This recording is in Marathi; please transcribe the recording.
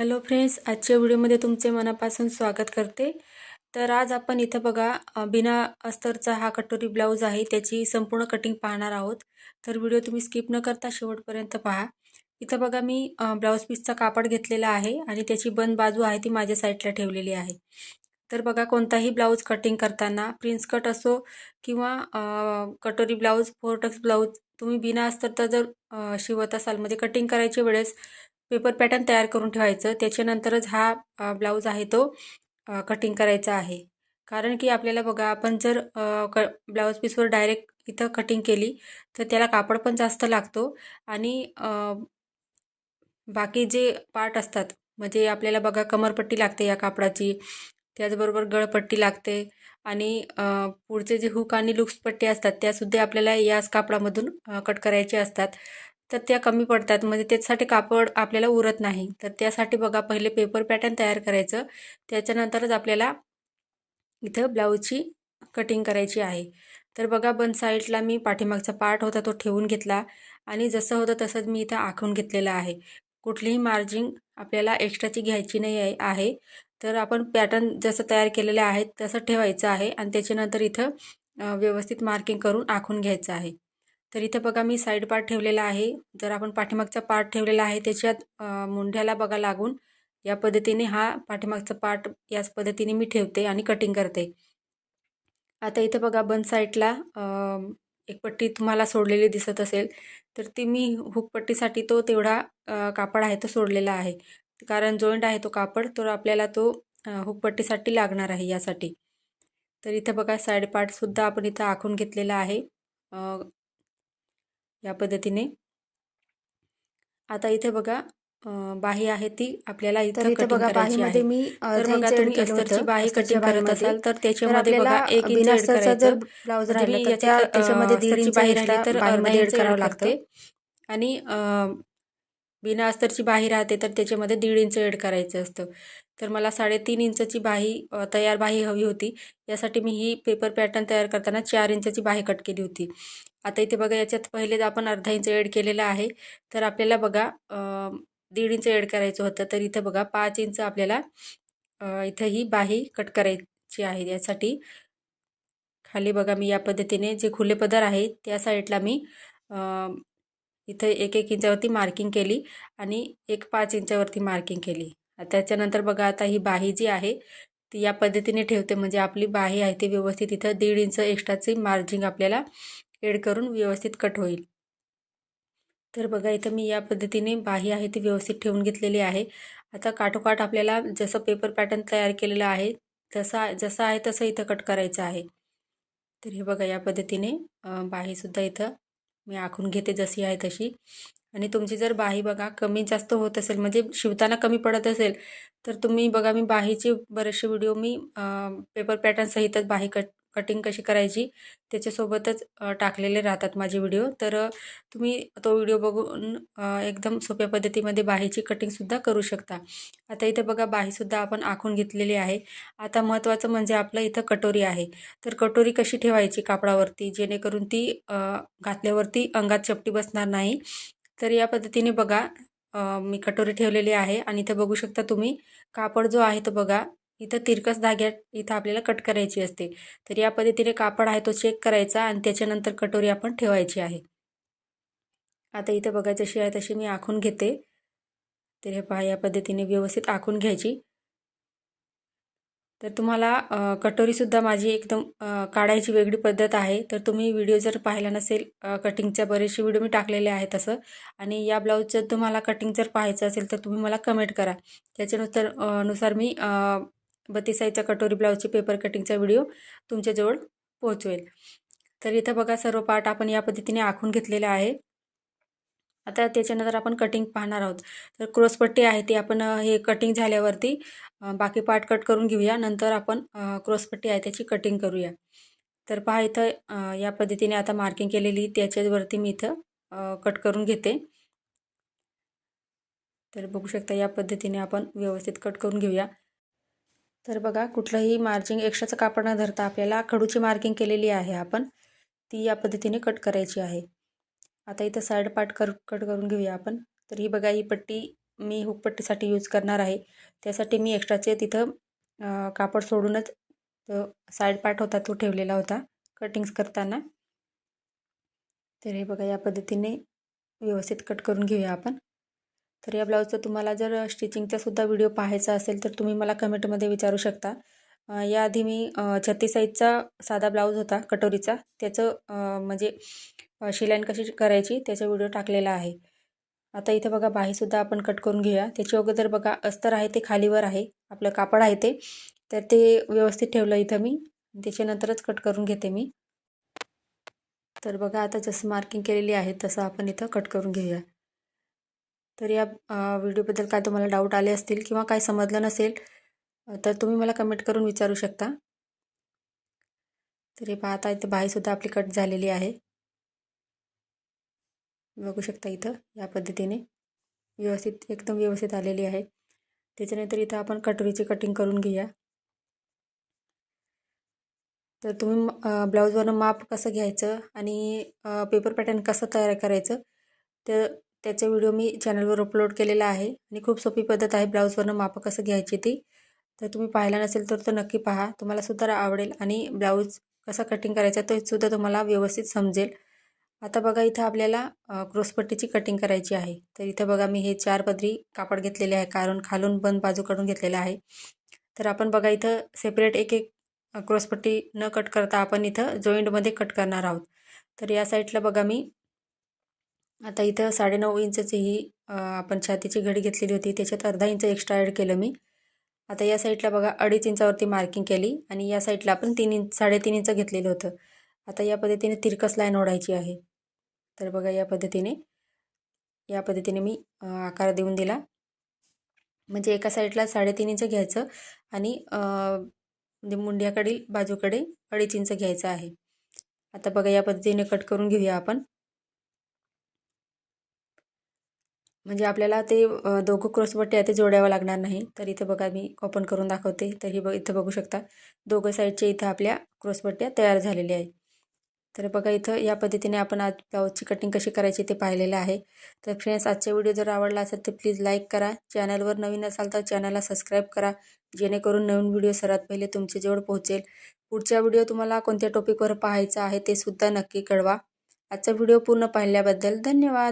हॅलो फ्रेंड्स आजच्या व्हिडिओमध्ये तुमचे मनापासून स्वागत करते. तर आज आपण इथं बघा बिना अस्तरचा हा कटोरी ब्लाऊज आहे त्याची संपूर्ण कटिंग पाहणार आहोत. तर व्हिडिओ तुम्ही स्किप न करता शेवटपर्यंत पहा. इथं बघा मी ब्लाऊज पीसचा कापड घेतलेला आहे आणि त्याची बंद बाजू आहे ती माझ्या साईडला ठेवलेली आहे. तर बघा कोणताही ब्लाऊज कटिंग करताना प्रिन्स कट असो किंवा कटोरी ब्लाऊज फोरटक्स ब्लाऊज तुम्ही बिना अस्तरचा जर शिवत असाल म्हणजे कटिंग करायच्या वेळेस पेपर पॅटर्न तयार करून ठेवायचं. त्याच्यानंतरच हा ब्लाऊज आहे तो कटिंग करायचा आहे. कारण की आपल्याला बघा आपण जर क ब्लाऊज पीसवर डायरेक्ट इथं कटिंग केली तर त्याला कापड पण जास्त लागतो. आणि बाकी जे पार्ट असतात म्हणजे आपल्याला बघा कमरपट्टी लागते या कापडाची त्याचबरोबर गळपट्टी लागते. आणि पुढचे जे हुक आणि लुक्स पट्टी असतात त्यासुद्धा आपल्याला याच कापडामधून कट करायचे असतात. तर त्या कमी पडतात. म्हणजे त्याच्यासाठी कापड आपल्याला उरत नाही. तर त्यासाठी बघा पहिले पेपर पॅटर्न तयार करायचं. त्याच्यानंतरच आपल्याला इथं ब्लाऊजची कटिंग करायची आहे. तर बघा बन साईडला मी पाठीमागचा पार्ट होता तो ठेवून घेतला. आणि जसं होतं तसंच मी इथं आखून घेतलेलं आहे. कुठलीही मार्जिंग आपल्याला एक्स्ट्राची घ्यायची नाही आहे तर आपण पॅटर्न जसं तयार केलेलं आहे तसं ठेवायचं आहे. आणि त्याच्यानंतर इथं व्यवस्थित मार्किंग करून आखून घ्यायचं आहे. तर इथं बघा मी साईड पार्ट ठेवलेला आहे. जर आपण पाठीमागचा पार्ट ठेवलेला आहे त्याच्यात मुंढ्याला बघा लागून या पद्धतीने हा पाठीमागचा पार्ट याच पद्धतीने मी ठेवते आणि कटिंग करते. आता इथं बघा बन साईडला एक पट्टी तुम्हाला सोडलेली दिसत असेल तर ती मी हुकपट्टीसाठी तो तेवढा कापड आहे तो सोडलेला आहे. कारण जॉईंट आहे तो कापड तर आपल्याला तो हुकपट्टीसाठी लागणार आहे यासाठी. तर इथं बघा साईड पार्टसुद्धा आपण इथं आखून घेतलेला आहे. या पद्धतीने. आता इथे बघा बाही आहे ती आपल्याला इथं कटिंग बघा करायची आहे. बाहीमध्ये मी तर बघा तुम्ही अस्तरची बाही कटिंग करत. असाल तर त्याच्यामध्ये बघा एक इंच एड करायचं. जरी राहिला त्याच्यामध्ये दीड इंच बाही राहिली तर अर्धा इंच करावं लागतं. आणि बिना अस्तरची बाही राहते तर त्याच्यामध्ये दीड इंच एड करायचं असतं. तर मला साडेतीन इंचची बाही तयार बाही हवी होती. यासाठी मी ही पेपर पॅटर्न तयार करताना चार इंचची बाही कट केली होती. आता इथे बघा याच्यात पहिलेच आपण अर्धा इंच एड केलेला आहे. तर आपल्याला बघा दीड इंच एड करायचं होतं. तर इथं बघा पाच इंच आपल्याला इथं ही बाही कट करायची आहे. यासाठी खाली बघा मी या पद्धतीने जे खुले पदर आहे त्या साईडला मी इथं एक एक इंचावरती मार्किंग केली आणि एक पाच इंचावरती मार्किंग केली. त्याच्यानंतर बघा आता ही बाही जी आहे ती या पद्धतीने ठेवते. म्हणजे आपली बाही आहे ती व्यवस्थित इथं दीड इंच एक्स्ट्राची मार्जिंग आपल्याला एड करून व्यवस्थित कट होईल. तर बघा इथं मी या पद्धतीने बाही आहे ती व्यवस्थित ठेवून घेतलेली आहे. आता काठोकाठ आपल्याला जसं पेपर पॅटर्न तयार केलेलं आहे तसा जसं आहे तसं इथं कट करायचं आहे. तर हे बघा या पद्धतीने बाहीसुद्धा इथं मी आखून घेते जशी आहे तशी. आणि तुमची जर बाही बघा कमी जास्त होत असेल म्हणजे शिवताना कमी पडत असेल तर तुम्ही बघा मी बाहीचे बरेचसे व्हिडिओ मी पेपर पॅटर्नसहितच बाही कट कटिंग कशी करायची त्याच्यासोबतच टाकलेले राहतात माझे व्हिडिओ तर तुम्ही तो व्हिडिओ बघून एकदम सोप्या पद्धतीमध्ये बाहीची कटिंगसुद्धा करू शकता. आता इथे बघा बाहीसुद्धा आपण आखून घेतलेली आहे. आता महत्त्वाचं म्हणजे आपलं इथं कटोरी आहे. तर कटोरी कशी ठेवायची कापडावरती? जेणेकरून ती घातल्यावरती अंगात चपटी बसणार नाही. तर या पद्धतीने बघा मी कटोरी ठेवलेली आहे. आणि इथं बघू शकता तुम्ही कापड जो आहे तो बघा इथं तिरकस धाग्यात इथं आपल्याला कट करायची असते. तर या पद्धतीने कापड आहे तो चेक करायचा आणि त्याच्यानंतर कटोरी आपण ठेवायची आहे. आता इथं बघा जशी आहे तशी मी आखून घेते. तर हे पहा या पद्धतीने व्यवस्थित आखून घ्यायची. तर तुम्हाला कटोरीसुद्धा माझी एकदम काढायची वेगळी पद्धत आहे. तर तुम्ही व्हिडिओ जर पाहिला नसेल कटिंगच्या बरेचसे व्हिडिओ मी टाकलेले आहे तसं आणि या ब्लाऊजचं तुम्हाला कटिंग जर पाहायचं असेल तर तुम्ही मला कमेंट करा. त्याच्यानुसार नुसार मी बत्तीसाईचा कटोरी ब्लाऊजची पेपर कटिंगचा व्हिडिओ तुमच्याजवळ पोहोचवेल. तर इथं बघा सर्व पार्ट आपण या पद्धतीने आखून घेतलेले आहे. आता त्याच्यानंतर आपण कटिंग पाहणार आहोत तर क्रॉसपट्टी आहे ती आपण हे कटिंग झाल्यावरती बाकी पार्ट कट करून घेऊया. नंतर आपण अ, क्रॉसपट्टी आहे त्याची कटिंग करूया. तर पहा इथं या पद्धतीने आता मार्किंग केलेली त्याच्यावरती मी इथं कट करून घेते. तर बघू शकता या पद्धतीने आपण व्यवस्थित कट करून घेऊया. तर बघा कुठलंही मार्जिंग एक्स्ट्राचं कापड न धरता आपल्याला खडूची मार्किंग केलेली आहे आपण. ती या पद्धतीने कट करायची आहे. आता इथं साईड पार्ट कर कट करून घेऊया आपण. तर ही बघा ही पट्टी मी हुकपट्टीसाठी यूज करणार आहे. त्यासाठी मी एक्स्ट्राचे तिथं कापड सोडूनच तो साईड पार्ट होता तो ठेवलेला होता कटिंग्स करताना. तर हे बघा या पद्धतीने व्यवस्थित कट करून घेऊया आपण. तर या ब्लाऊजचं तुम्हाला जर स्टिचिंगचा सुद्धा व्हिडिओ पाहायचा असेल तर तुम्ही मला कमेंटमध्ये विचारू शकता. याआधी मी छत्तीस साईजचा साधा ब्लाऊज होता कटोरीचा. त्याचं म्हणजे शिलाईन कशी करायची त्याचा व्हिडिओ टाकलेला आहे. आता इथं बघा बाहीसुद्धा आपण कट करून घेऊया. त्याच्या अगोदर बघा अस्तर आहे ते खालीवर आहे आपलं कापड आहे ते. तर ते व्यवस्थित ठेवलं इथं मी. त्याच्यानंतरच कट करून घेते मी. तर बघा आता जसं मार्किंग केलेली आहे तसं आपण इथं कट करून घेऊया. तर या व्हिडिओबद्दल काय तुम्हाला डाऊट आले असतील किंवा काय समजलं नसेल तर तुम्ही मला कमेंट करून विचारू शकता. तर हे पाहता इथं बाहीसुद्धा आपली कट झालेली आहे. बघू शकता इथं या पद्धतीने. व्यवस्थित एकदम व्यवस्थित आलेली आहे. त्याच्यानंतर इथं आपण कटोरीची कटिंग करून घेऊया. तर तुम्ही ब्लाऊजवरनं माप कसं घ्यायचं आणि पेपर पॅटर्न कसं तयार करायचं ते त्याचा व्हिडिओ मी चॅनलवर अपलोड केलेला आहे आणि खूप सोपी पद्धत आहे ब्लाऊजवरनं माप कसं घ्यायची ती. तर तुम्ही पाहिला नसेल तर तो नक्की पहा. तुम्हाला सुद्धा आवडेल आणि ब्लाऊज कसा कटिंग करायचा तो सुद्धा तुम्हाला व्यवस्थित समजेल. आता बघा इथं आपल्याला क्रोसपट्टीची कटिंग करायची आहे. तर इथं बघा मी हे चार पदरी कापड घेतलेले आहे. कारण खालून बंद बाजू काढून घेतलेलं आहे. तर आपण बघा इथं सेपरेट एक एक क्रॉसपट्टी न कट करता आपण इथं जॉईंटमध्ये कट करणार आहोत. तर या साईडला बघा मी आता इथं साडेनऊ इंचची ही आपण छातीची घडी घेतलेली होती. त्याच्यात अर्धा इंच एक्स्ट्रा ॲड केलं मी. आता या साईडला बघा अडीच इंचावरती मार्किंग केली आणि या साईडला आपण तीन इंच साडेतीन इंच घेतलेलं होतं. आता या पद्धतीने तिरकस लाईन ओढायची आहे. तर बघा या पद्धतीने या पद्धतीने मी आकार देऊन दिला. म्हणजे एका साईडला साडेतीन इंच घ्यायचं आणि म्हणजे मुंड्याकडील बाजूकडे अडीच इंच घ्यायचं आहे. आता बघा या पद्धतीने कट करून घेऊया आपण. म्हणजे आपल्याला ते दोघं क्रॉसपट्टी आहे ते जोडावं लागणार नाही. तर इथं बघा मी ओपन करून दाखवते. तर ही इथं बघू शकता. दोघं साईडच्या इथं आपल्या क्रॉसपट्ट्या तयार झालेल्या आहे तर बघा इथं या पद्धतीने आपण आज ब्लाऊजची कटिंग कशी करायची ते पाहिलेलं आहे. तर फ्रेंड्स आजचा व्हिडिओ जर आवडला असेल तर प्लीज लाईक करा. चॅनलवर नवीन असाल तर चॅनलला सबस्क्राईब करा. जेणेकरून नवीन व्हिडिओ सर्वात पहिले तुमच्याजवळ पोहोचेल. पुढचा व्हिडिओ तुम्हाला कोणत्या टॉपिकवर पाहायचा आहे ते सुद्धा नक्की कळवा. आजचा व्हिडिओ पूर्ण पाहिल्याबद्दल धन्यवाद.